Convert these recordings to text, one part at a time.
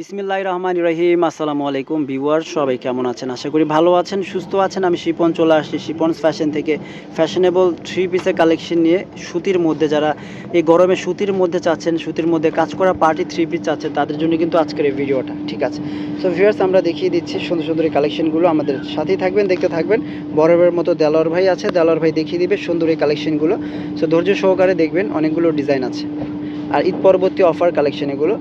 বিসমিল্লাহ রহমান রহিম আসসালামু আলাইকুম ভিউয়ার সবাই কেমন আছেন? আশা করি ভালো আছেন, সুস্থ আছেন। আমি শিপন, চলে আসছি শিপনস ফ্যাশন থেকে। ফ্যাশনেবল থ্রি পিসের কালেকশন নিয়ে সুতির মধ্যে যারা এই গরমে সুতির মধ্যে চাচ্ছেন, সুতির মধ্যে কাজ করা পার্টি থ্রি পিস চাচ্ছেন, তাদের জন্য কিন্তু আজকের এই ভিডিওটা, ঠিক আছে? সো ভিউয়ার্স আমরা দেখিয়ে দিচ্ছি সুন্দর সুন্দর কালেকশনগুলো। আমাদের সাথেই থাকবেন, দেখতে থাকবেন। বরফের মতো দেলোয়ার ভাই আছে দেলোয়ার ভাই দেখিয়ে দিবে সুন্দর এই কালেকশনগুলো। সো ধৈর্য সহকারে দেখবেন, অনেকগুলো ডিজাইন আছে। আর ঈদ পরবর্তী অফার কালেকশন এগুলো,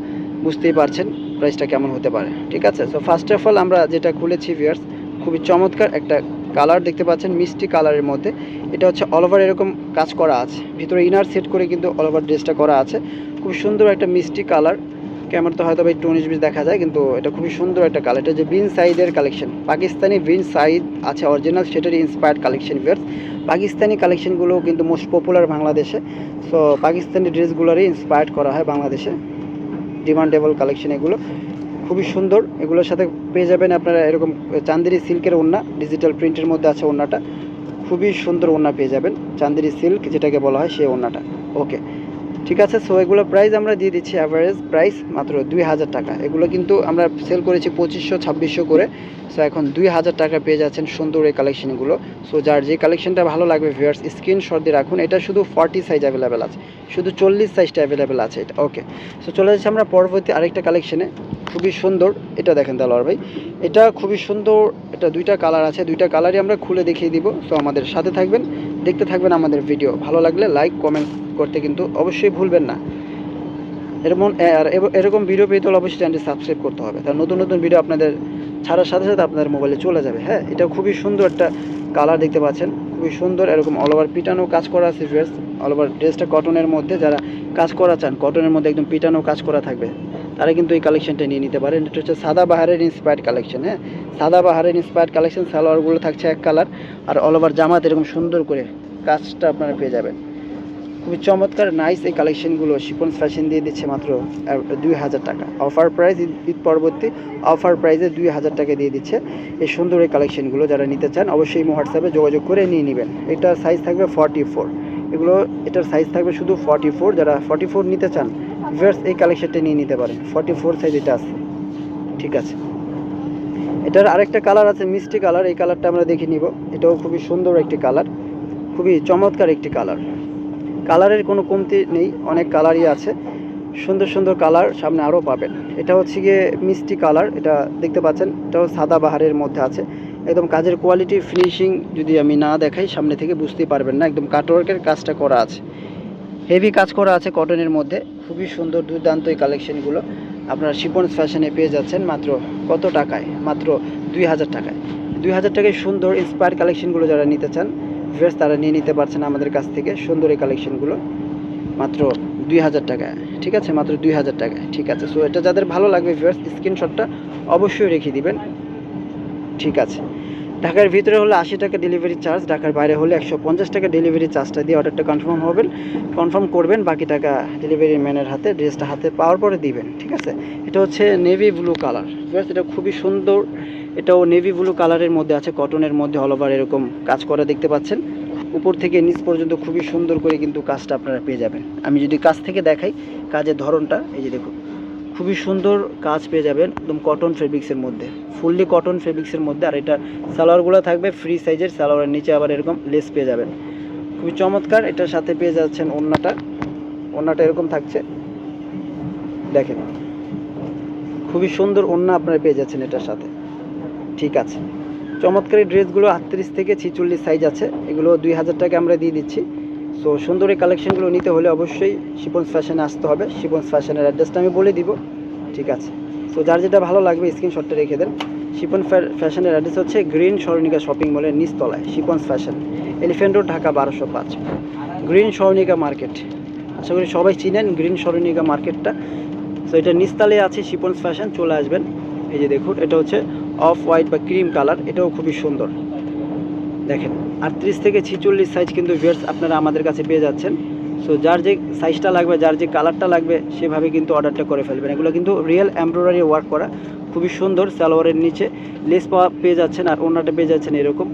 বুঝতেই পারছেন। প্রাইসটা কেমন হতে পারে, ঠিক আছে? সো ফার্স্ট অফ অল আমরা যেটা খুলেছি ভিয়ার্স খুবই চমৎকার একটা কালার দেখতে পাচ্ছেন, মিষ্টি কালারের মধ্যে। এটা হচ্ছে অল ওভার এরকম কাজ করা আছে। ভিতরে ইনার সেট করে কিন্তু অল ওভার ড্রেসটা করা আছে। খুব সুন্দর একটা মিষ্টি কালার ক্যামেরা তো হয়তো বা একটু উনিশ বিশ দেখা যায়, কিন্তু এটা খুবই সুন্দর একটা কালার এটা যে বিন সাইডের কালেকশন পাকিস্তানি বিন সাইড আছে অরিজিনাল সেটারই ইন্সপায়ার্ড কালেকশন ভিয়ার্স পাকিস্তানি কালেকশনগুলো কিন্তু মোস্ট পপুলার বাংলাদেশে। সো পাকিস্তানি ড্রেসগুলোরই ইন্সপায়ার্ড করা হয় বাংলাদেশে। ডিমান্ডেবল কালেকশন এগুলো। খুবই সুন্দর। এগুলোর সাথে পেয়ে যাবেন আপনারা এরকম চান্দেরি সিল্কের ওড়না ডিজিটাল প্রিন্টের মধ্যে আছে ওড়নাটা। খুবই সুন্দর ওড়না পেয়ে যাবেন। চান্দেরি সিল্ক, যেটাকে বলা হয় সেই ওড়নাটা। ওকে ঠিক আছে সো এগুলো প্রাইস আমরা দিয়ে দিচ্ছি অ্যাভারেজ প্রাইস মাত্র দুই হাজার টাকা। এগুলো কিন্তু আমরা সেল করেছি পঁচিশশো, ছাব্বিশশো করে। সো এখন দুই হাজার টাকা পেয়ে যাচ্ছেন সুন্দর এই কালেকশনগুলো সো যার যে কালেকশনটা ভালো লাগবে ভিউয়ার্স স্ক্রিনশট দিয়ে রাখুন। এটা শুধু ফর্টি সাইজ অ্যাভেলেবেল আছে। শুধু চল্লিশ সাইজটা অ্যাভেলেবেল আছে এটা। ওকে সো চলে যাচ্ছি আমরা পরবর্তী আরেকটা কালেকশনে খুবই সুন্দর। এটা দেখেন তালোয়ার ভাই। এটা খুবই সুন্দর এটা দুইটা কালার আছে। দুইটা কালারই আমরা খুলে দেখিয়ে দিব। সো আমাদের সাথে থাকবেন, দেখতে থাকবেন আমাদের ভিডিও ভালো লাগলে লাইক কমেন্ট করতে কিন্তু অবশ্যই ভুলবেন না। এরকম এরকম ভিডিও পেতে হলে অবশ্যই চ্যানেলটি সাবস্ক্রাইব করতে হবে। তার নতুন নতুন ভিডিও আপনাদের ছাড়ার সাথে সাথে আপনাদের মোবাইলে চলে যাবে হ্যাঁ? এটা খুবই সুন্দর একটা কালার দেখতে পাচ্ছেন। খুবই সুন্দর, এরকম অল ওভার পিটানো কাজ করা আছে ড্রেস অল ওভার ড্রেসটা কটনের মধ্যে যারা কাজ করা চান কটনের মধ্যে একদম পিটানো কাজ করা থাকবে, তারা কিন্তু এই কালেকশনটা নিয়ে নিতে পারেন। এটা হচ্ছে সাদা বাহারের ইন্সপায়ার্ড কালেকশন হ্যাঁ? সাদা বাহারের ইন্সপায়ার্ড কালেকশন সালোয়ারগুলো থাকছে এক কালার আর অল ওভার জামাত এরকম সুন্দর করে কাজটা আপনারা পেয়ে যাবেন। খুবই চমৎকার নাইস এই কালেকশনগুলো শিপন্স ফ্যাশন দিয়ে দিচ্ছে মাত্র দুই হাজার টাকা। অফার প্রাইস ঈদ পরবর্তী অফার প্রাইসে দুই হাজার টাকা দিয়ে দিচ্ছে এই সুন্দর এই কালেকশনগুলো যারা নিতে চান অবশ্যই হোয়াটসঅ্যাপে যোগাযোগ করে নিয়ে নেবেন। এটার সাইজ থাকবে ফর্টি ফোর এগুলো, এটার সাইজ থাকবে শুধু ফর্টি ফোর যারা ফর্টি ফোর নিতে চান ভিউয়ার্স এই কালেকশনটা নিয়ে নিতে পারেন। ফর্টি ফোর সাইজ এটা আছে। ঠিক আছে। এটার আরেকটা কালার আছে, মিষ্টি কালার এই কালারটা আমরা দেখে নিব। এটাও খুবই সুন্দর একটি কালার খুবই চমৎকার একটি কালার কালারের কোনো কমতি নেই, অনেক কালারই আছে। সুন্দর সুন্দর কালার সামনে আরও পাবেন। এটা হচ্ছে গিয়ে মিষ্টি কালার, এটা দেখতে পাচ্ছেন, এটাও সাদা বাহারের মধ্যে আছে। একদম কাজের কোয়ালিটি ফিনিশিং যদি আমি না দেখাই, সামনে থেকে বুঝতেই পারবেন না, একদম কাটওয়ার্কের কাজটা করা আছে। হেভি কাজ করা আছে কটনের মধ্যে, খুবই সুন্দর দুর্দান্ত এই কালেকশনগুলো আপনারা শিপন্স ফ্যাশনে পেয়ে যাচ্ছেন মাত্র কত টাকায়? মাত্র দুই হাজার টাকায়। দুই হাজার টাকায় সুন্দর ইন্সপায়ার কালেকশনগুলো যারা নিতে চান ভিউয়ার্স তারা নিয়ে নিতে পারছেন আমাদের কাছ থেকে। সুন্দর এই কালেকশনগুলো মাত্র দুই হাজার টাকায়। ঠিক আছে? মাত্র দুই হাজার টাকায়। ঠিক আছে? সো এটা যাদের ভালো লাগবে ভিউয়ার্স স্ক্রিনশটটা অবশ্যই রেখে দিবেন। ঠিক আছে? ঢাকার ভিতরে হলে আশি টাকা ডেলিভারি চার্জ ঢাকার বাইরে হলে একশো পঞ্চাশ টাকা ডেলিভারি চার্জটা দিয়ে অর্ডারটা কনফার্ম হবেন। কনফার্ম করবেন, বাকি টাকা ডেলিভারি ম্যানের হাতে ড্রেসটা হাতে পাওয়ার পরে দিবেন, ঠিক আছে? এটা হচ্ছে নেভি ব্লু কালার ভিউয়ার্স এটা খুবই সুন্দর। এটাও নেভি ব্লু কালারের মধ্যে আছে কটনের মধ্যে অল ওভার এরকম কাজ করা দেখতে পাচ্ছেন। উপর থেকে নিচ পর্যন্ত খুবই সুন্দর করে কিন্তু কাজটা আপনারা পেয়ে যাবেন। আমি যদি কাজ থেকে দেখাই, কাজের ধরনটা, এই যে দেখুন। খুবই সুন্দর কাজ পেয়ে যাবেন একদম কটন ফেব্রিক্সের মধ্যে। ফুললি কটন ফেব্রিক্সের মধ্যে, আর এটা সালোয়ারগুলো থাকবে ফ্রি সাইজের সালোয়ারের নিচে আবার এরকম লেস পেয়ে যাবেন। খুবই চমৎকার, এটার সাথে পেয়ে যাচ্ছেন ওড়নাটা। ওড়নাটা এরকম থাকছে। দেখেন, খুবই সুন্দর ওড়না আপনারা পেয়ে যাচ্ছেন এটার সাথে। ঠিক আছে। চমৎকার ড্রেসগুলো আটত্রিশ থেকে ছিচল্লিশ সাইজ আছে। এগুলো দুই হাজার টাকা আমরা দিয়ে দিচ্ছি। সো সুন্দর এই কালেকশনগুলো নিতে হলে অবশ্যই শিপন্স ফ্যাশনে আসতে হবে। শিপন্স ফ্যাশনের অ্যাড্রেসটা আমি বলে দিব। ঠিক আছে। সো যার যেটা ভালো লাগবে স্ক্রিনশটটা রেখে দেন। শিপন ফ্যাশনের অ্যাড্রেস হচ্ছে গ্রিন স্বর্ণিকা শপিং মলের নিচতলায়, Shipon's fashion elephant road Dhaka বারোশো পাঁচ। গ্রিন স্বর্ণিকা মার্কেট আশা করি সবাই চিনেন গ্রিন স্বর্ণিকা মার্কেটটা সো এটা নিচতলায় আছে শিপন্স ফ্যাশন চলে আসবেন। এই যে দেখুন, এটা হচ্ছে অফ হোয়াইট বা ক্রিম কালার এটাও খুবই সুন্দর। দেখেন, আটত্রিশ থেকে ছিচল্লিশ সাইজ কিন্তু ভিয়ার্স আপনারা আমাদের কাছে পেয়ে যাচ্ছেন। সো যার যে সাইজটা লাগবে, যার যে কালারটা লাগবে, সেভাবে কিন্তু অর্ডারটা করে ফেলবেন। এগুলো কিন্তু রিয়েল এমব্রয়ডারি ওয়ার্ক করা, খুবই সুন্দর সালোয়ারের নিচে। লেস পাওয়া পেয়ে যাচ্ছেন আর ওনাটা পেয়ে যাচ্ছেন এরকম।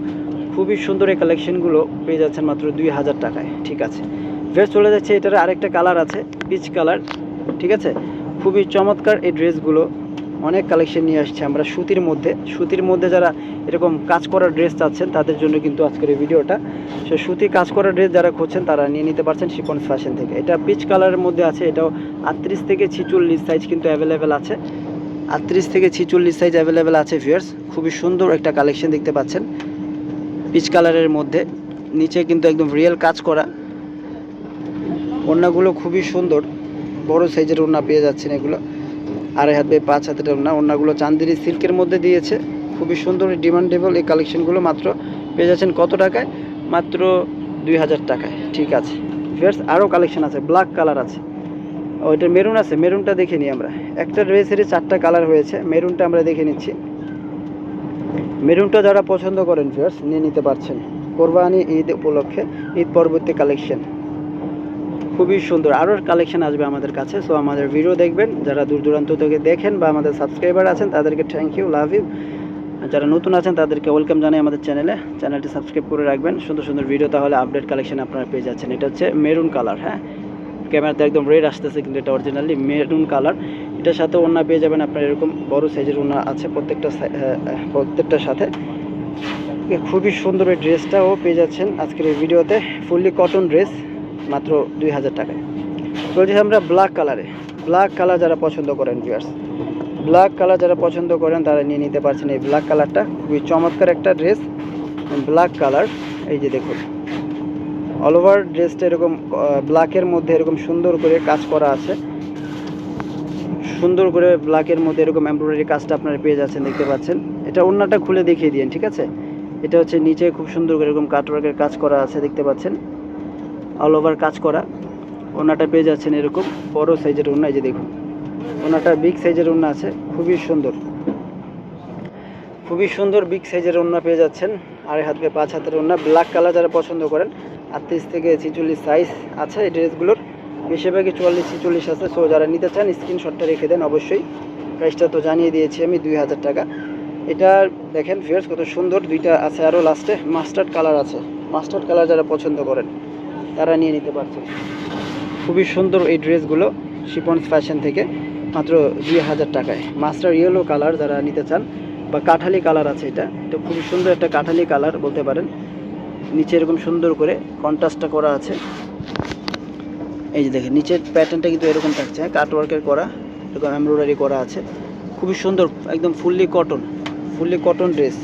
খুবই সুন্দর এই কালেকশনগুলো পেয়ে যাচ্ছেন মাত্র দুই হাজার টাকায়। ঠিক আছে। ফের চলে যাচ্ছে, এটার আরেকটা কালার আছে পিচ কালার ঠিক আছে? খুবই চমৎকার এই ড্রেসগুলো অনেক কালেকশন নিয়ে আসছি। আমরা সুতির মধ্যে সুতির মধ্যে যারা এরকম কাজ করা ড্রেস চাচ্ছেন, তাদের জন্য কিন্তু আজকের এই ভিডিওটা। সে, সুতি কাজ করা ড্রেস যারা খুঁজছেন, তারা নিয়ে নিতে পারছেন শিপন্স ফ্যাশন থেকে। এটা পিচ কালারের মধ্যে আছে, এটাও আটত্রিশ থেকে ছিচল্লিশ সাইজ কিন্তু অ্যাভেলেবেল আছে। আটত্রিশ থেকে ছিচল্লিশ সাইজ অ্যাভেলেবেল আছে ভিউয়ার্স খুবই সুন্দর একটা কালেকশন দেখতে পাচ্ছেন। পিচ কালারের মধ্যে, নিচে কিন্তু একদম রিয়েল কাজ করা। ওড়নাগুলো খুবই সুন্দর। বড় সাইজের ওড়না পেয়ে যাচ্ছেন এগুলো। আড়াই হাত বাই পাঁচ হাতের ওড়না। ওড়নাগুলো চান্দিরি সিল্কের মধ্যে দিয়েছে। খুবই সুন্দর ডিমান্ডেবল এই কালেকশনগুলো মাত্র পেয়ে যাচ্ছেন কত টাকায়? মাত্র দুই হাজার টাকায়। ঠিক আছে। ভিউয়ার্স আরও কালেকশন আছে। ব্ল্যাক কালার আছে। ওইটা মেরুন আছে। মেরুনটা দেখে নিই আমরা। একটা ড্রেসেরই চারটা কালার হয়েছে। মেরুনটা আমরা দেখে নিচ্ছি। মেরুনটা যারা পছন্দ করেন, ভিউয়ার্স, নিয়ে নিতে পারছেন। কোরবানি ঈদ উপলক্ষে ঈদ পরবর্তী কালেকশন খুবই সুন্দর আরও কালেকশন আসবে আমাদের কাছে সো আমাদের ভিডিও দেখবেন। যারা দূর দূরান্ত থেকে দেখেন বা আমাদের সাবস্ক্রাইবার আছেন, তাদেরকে থ্যাংক ইউ লাভ ইউ যারা নতুন আছেন, তাদেরকে ওয়েলকাম জানাই আমাদের চ্যানেলে চ্যানেলটি সাবস্ক্রাইব করে রাখবেন। সুন্দর সুন্দর ভিডিও তাহলে আপডেট কালেকশন আপনারা পেয়ে যাচ্ছেন। এটা হচ্ছে মেরুন কালার হ্যাঁ? ক্যামেরাতে একদম রেড আসতেছে কিন্তু এটা অরিজিনালি মেরুন কালার এটার সাথে ওড়না পেয়ে যাবেন আপনার, এরকম বড় সাইজের ওড়না আছে প্রত্যেকটা প্রত্যেকটার সাথে। খুবই সুন্দর এই ড্রেসটাও পেয়ে যাচ্ছেন আজকের এই ভিডিওতে ফুললি কটন ড্রেস মাত্র দুই হাজার টাকায়। বলছি আমরা ব্ল্যাক কালারে ব্ল্যাক কালার যারা পছন্দ করেন ভিউয়ার্স ব্ল্যাক কালার যারা পছন্দ করেন, তারা নিয়ে নিতে পারছেন এই ব্ল্যাক কালারটা খুবই চমৎকার একটা ড্রেস ব্ল্যাক কালার এই যে দেখুন অল ওভার ড্রেসটা এরকম ব্ল্যাকের মধ্যে এরকম সুন্দর করে কাজ করা আছে। সুন্দর করে ব্ল্যাকের মধ্যে এরকম এমব্রয়ডারি কাজটা আপনারা পেয়ে যাচ্ছেন, দেখতে পাচ্ছেন। এটা ওড়নাটা খুলে দেখিয়ে দিন, ঠিক আছে? এটা হচ্ছে নিচে খুব সুন্দর করে এরকম কাটওয়ার্কের কাজ করা আছে, দেখতে পাচ্ছেন? অল ওভার কাজ করা। ওনাটা পেয়ে যাচ্ছেন এরকম। বড় সাইজের ওনা এই যে দেখুন। ওনাটা বিগ সাইজের ওনা আছে। খুবই সুন্দর। খুবই সুন্দর বিগ সাইজের ওনা পেয়ে যাচ্ছেন। আড়াই হাত থেকে পাঁচ হাতের ওনা ব্ল্যাক কালার যারা পছন্দ করেন, আটত্রিশ থেকে ছিচল্লিশ সাইজ আছে এই ড্রেসগুলোর বেশিরভাগই চুয়াল্লিশ, ছিচল্লিশ আছে। সো যারা নিতে চান স্ক্রিনশটটা রেখে দেন অবশ্যই। প্রাইসটা তো জানিয়ে দিয়েছি আমি, দুই হাজার টাকা। এটা দেখেন ফিয়ার্স কত সুন্দর। দুইটা আছে আরও লাস্টে মাস্টার্ড কালার আছে। মাস্টার্ড কালার যারা পছন্দ করেন। তারা নিয়ে নিতে পারছেন খুবই সুন্দর এই ড্রেসগুলো শিপন্স ফ্যাশন থেকে, মাত্র দুই হাজার টাকায়। মাস্টার ইয়েলো কালার যারা নিতে চান, বা কাঠালি কালার আছে এটা এটা খুবই সুন্দর একটা কাঠালি কালার বলতে পারেন। নিচে এরকম সুন্দর করে কন্ট্রাস্টটা করা আছে। এই যে দেখেন, নিচের প্যাটার্নটা কিন্তু এরকম থাকছে। হ্যাঁ কাটওয়ার্কের করা, এরকম এমব্রয়ডারি করা আছে। খুবই সুন্দর, একদম fully cotton fully cotton dress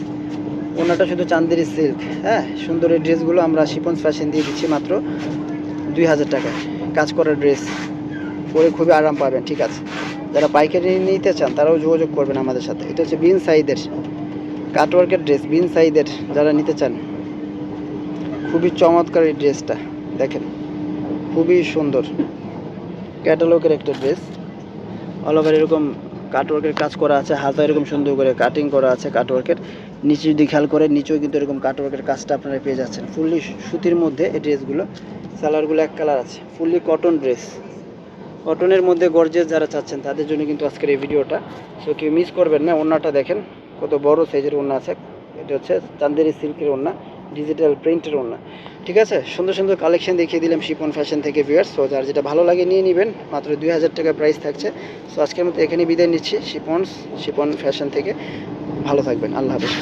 ওনাটা শুধু চান্দেরি সিল্ক হ্যাঁ? সুন্দর এই ড্রেসগুলো আমরা শিপন্স ফ্যাশন দিয়ে দিচ্ছি মাত্র দুই হাজার টাকায় কাজ করা ড্রেস পরে খুবই আরাম পাবেন, ঠিক আছে? যারা পাইকারি নিতে চান, তারাও যোগাযোগ করবেন আমাদের সাথে। এটা হচ্ছে বিন সাইদের, কাটওয়ার্কের ড্রেস বিন সাইদের, যারা নিতে চান। খুবই চমৎকার এই ড্রেসটা দেখেন। খুবই সুন্দর। ক্যাটালগের একটা ড্রেস অল ওভার এরকম কাটওয়ার্কের কাজ করা আছে, হাতা এরকম সুন্দর করে কাটিং করা আছে কাটওয়ার্কের নিচে যদি খেয়াল করে, নিচেও কিন্তু এরকম কাটওয়ার্কের কাজটা আপনারা পেয়ে যাচ্ছেন। ফুললি সুতির মধ্যে এই ড্রেসগুলো, সালোয়ারগুলো এক কালার আছে, ফুললি কটন ড্রেস কটনের মধ্যে গর্জেস যারা চাচ্ছেন, তাদের জন্য কিন্তু আজকের এই ভিডিওটা। সো কেউ মিস করবেন না, ওড়নাটা দেখেন, কত বড় সাইজের ওড়না আছে। এটা হচ্ছে চান্দেরি সিল্কের ওড়না। ডিজিটাল প্রিন্টের ওড়না ঠিক আছে? সুন্দর সুন্দর কালেকশন দেখিয়ে দিলাম শিপন ফ্যাশন থেকে ভিউয়ার্স সো যার যেটা ভালো লাগে নিয়ে নেবেন। মাত্র দুই হাজার টাকা প্রাইস থাকছে। সো আজকের মতো এখানে বিদায় নিচ্ছি শিপন শিপন ফ্যাশন থেকে। ভালো থাকবেন। আল্লাহ হাফেজ।